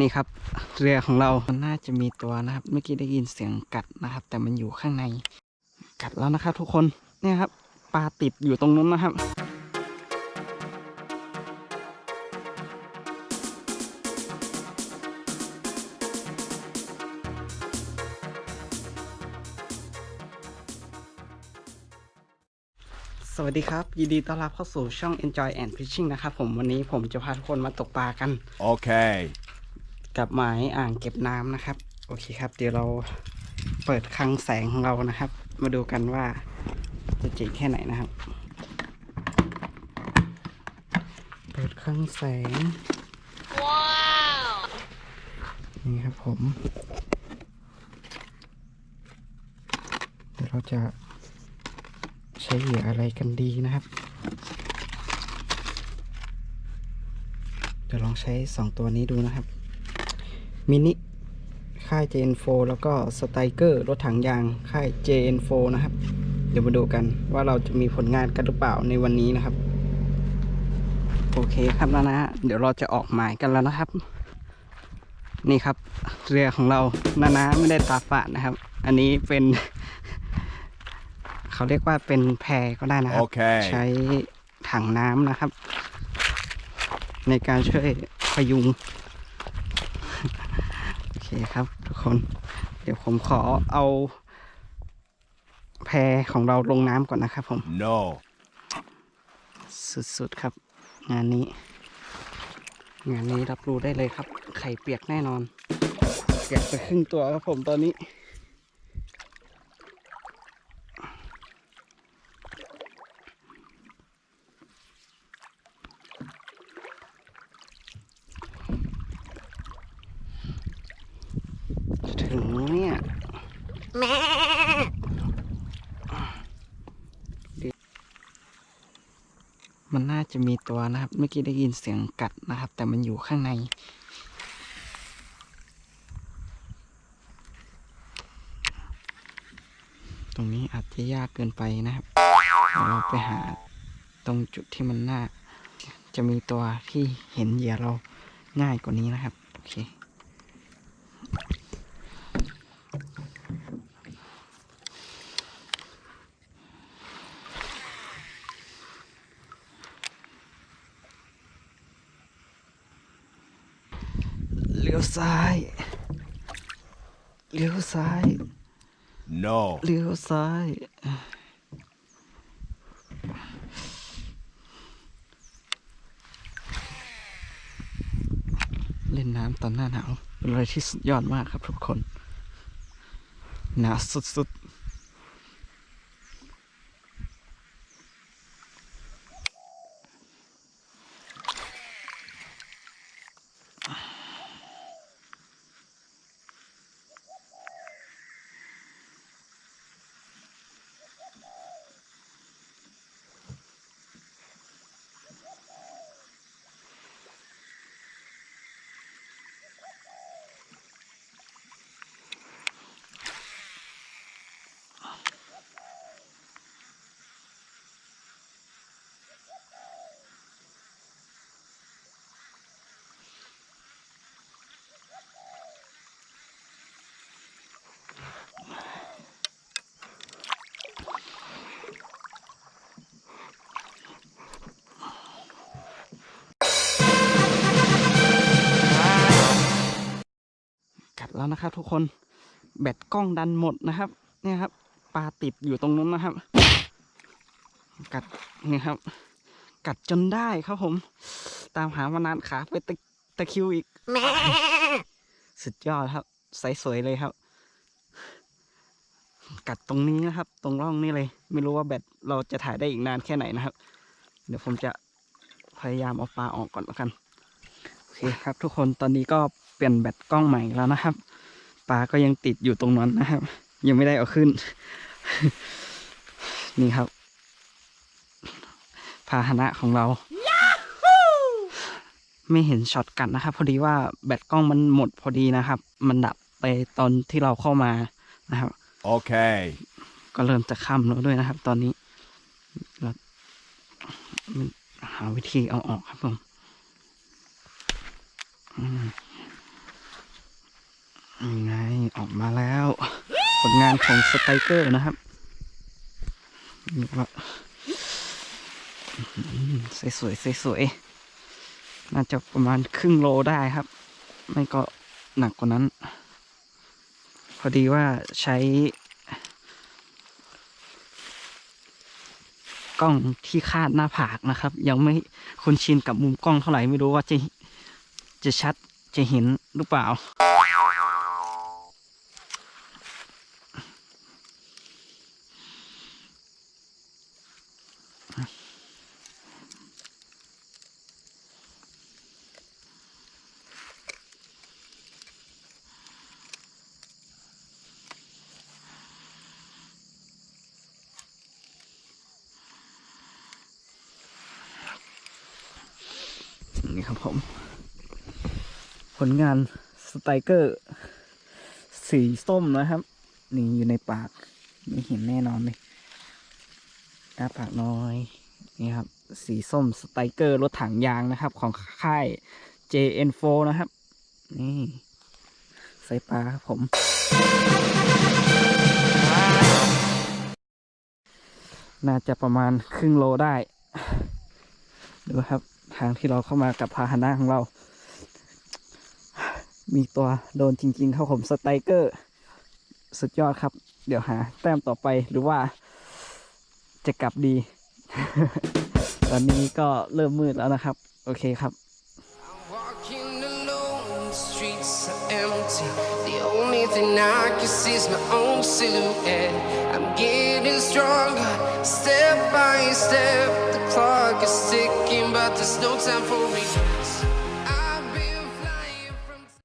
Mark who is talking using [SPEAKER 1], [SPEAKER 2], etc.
[SPEAKER 1] นี่ครับ เรือของเรา มันน่าจะมีตัวนะครับ เมื่อกี้ได้ยินเสียงกัดนะครับ แต่มันอยู่ข้างใน กัดแล้วนะครับ ทุกคน เนี่ยครับ ปลาติดอยู่ตรงนู้นนะครับสวัสดีครับ ยินดีต้อนรับเข้าสู่ช่อง Enjoy and Fishing นะครับผมวันนี้ผมจะพาทุกคนมาตกปลากัน
[SPEAKER 2] Okay.
[SPEAKER 1] กับหมายอ่างเก็บน้ำนะครับ โอเคครับ เดี๋ยวเราเปิดคลังแสงของเรานะครับ มาดูกันว่าจะเจ๋งแค่ไหนนะครับ เปิดคลังแสง ว้าว นี่ครับผม เดี๋ยวเราจะใช้เหยื่ออะไรกันดีนะครับจะลองใช้สองตัวนี้ดูนะครับ มินิค่าย JN4 แล้วก็สไตรเกอร์รถถังยางค่าย JN4 นะครับ เดี๋ยวมาดูกันว่าเราจะมีผลงานกันหรือเปล่าในวันนี้นะครับ โอเคครับนะนะเดี๋ยวเราจะออกหมายกันแล้วนะครับ นี่ครับเรือของเรานานะไม่ได้ตาฝาดนะครับ อันนี้เป็น เขาเรียกว่าเป็นแพก็ได้นะครับ
[SPEAKER 2] โอเค
[SPEAKER 1] ใช้ถังน้ำนะครับ ในการช่วยพยุงโอ เคครับทุกคน เดี๋ยวผมขอเอา แพของเราลงน้ำก่อนนะครับผม
[SPEAKER 2] No.
[SPEAKER 1] สุดๆครับ งานนี้ งานนี้รับรู้ได้เลยครับ ไข่เปียกแน่นอน เปียกไปครึ่งตัวครับผมตอนนี้ ถึงเนี่ย มันน่าจะมีตัวนะครับ เมื่อกี้ได้ยินเสียงกัดนะครับ แต่มันอยู่ข้างใน ตรงนี้อาจจะยากเกินไปนะครับเดี๋ยวเราไปหาตรงจุดที่มันน่า จะมีตัวที่เห็นเหยื่อเราง่ายกว่านี้นะครับ โอเค เลี้ยวซ้าย เลี้ยวซ้าย
[SPEAKER 2] No.
[SPEAKER 1] เลี้ยวซ้าย เล่นน้ำตอนหน้าหนาวเป็นอะไรที่สุดยอดมากครับทุกคน หนาวสุดๆ แล้วนะครับ ทุกคนแบตกล้องดันหมดนะครับ เนี่ยครับปลาติดอยู่ตรงนู้นนะครับ กัดนี่ครับ กัดจนได้ครับผม ตามหามานานขาไปตะตะคิวอีกสุดยอดครับ ใสสวยเลยครับ กัดตรงนี้นะครับ ตรงร่องนี่เลย ไม่รู้ว่าแบตเราจะถ่ายได้อีกนานแค่ไหนนะครับ เดี๋ยวผมจะพยายามเอาปลาออกก่อนแล้วกันโอเคครับ ทุกคนตอนนี้ก็ เปลี่ยนแบตกล้องใหม่แล้วนะครับปลาก็ยังติดอยู่ตรงนั้นนะครับ ยังไม่ได้เอาขึ้น นี่ครับ พาหนะของเรา ไม่เห็นช็อตกัดนะครับ พอดีว่าแบตกล้องมันหมดพอดีนะครับ มันดับไปตอนที่เราเข้ามานะครับ
[SPEAKER 2] Okay.
[SPEAKER 1] ก็เริ่มจะค่ำแล้วด้วยนะครับ ตอนนี้เราหาวิธีเอาออกครับผม อืม ยังไงออกมาแล้ว ผลงานของสไตเกอร์นะครับนี่ว่าสวยๆสวยๆน่าจะประมาณครึ่งโลได้ครับ ไม่ก็หนักกว่านั้น พอดีว่าใช้ กล้องที่คาดหน้าผากนะครับ ยังไม่คุ้นชินกับมุมกล้องเท่าไหร่ไม่รู้ว่าจะจะชัดจะเห็นหรือเปล่า นี่ครับผม ผลงานสไตเกอร์ สีส้มนะครับ นี่อยู่ในปากไม่เห็นแน่นอนเลยหน้าปากน้อย นี่ครับ สีส้มสไตเกอร์รถถังยางนะครับ ของค่าย JN4 นะครับ นี่ใส่ปลาครับผม น่าจะประมาณครึ่งโลได้ ดูครับ ทางที่เราเข้ามากับพาหนะของเรา มีตัวโดนจริง ๆ ครับผมสไตเกอร์ สุดยอดครับ เดี๋ยวหา แต้มต่อไปหรือว่าจะกลับดี ตอนนี้ก็เริ่มมืดแล้วนะครับ โอเคครับ
[SPEAKER 3] only thing I can see is my own silhouette. I'm getting stronger, step by step. The clock is ticking, but there's no time for me.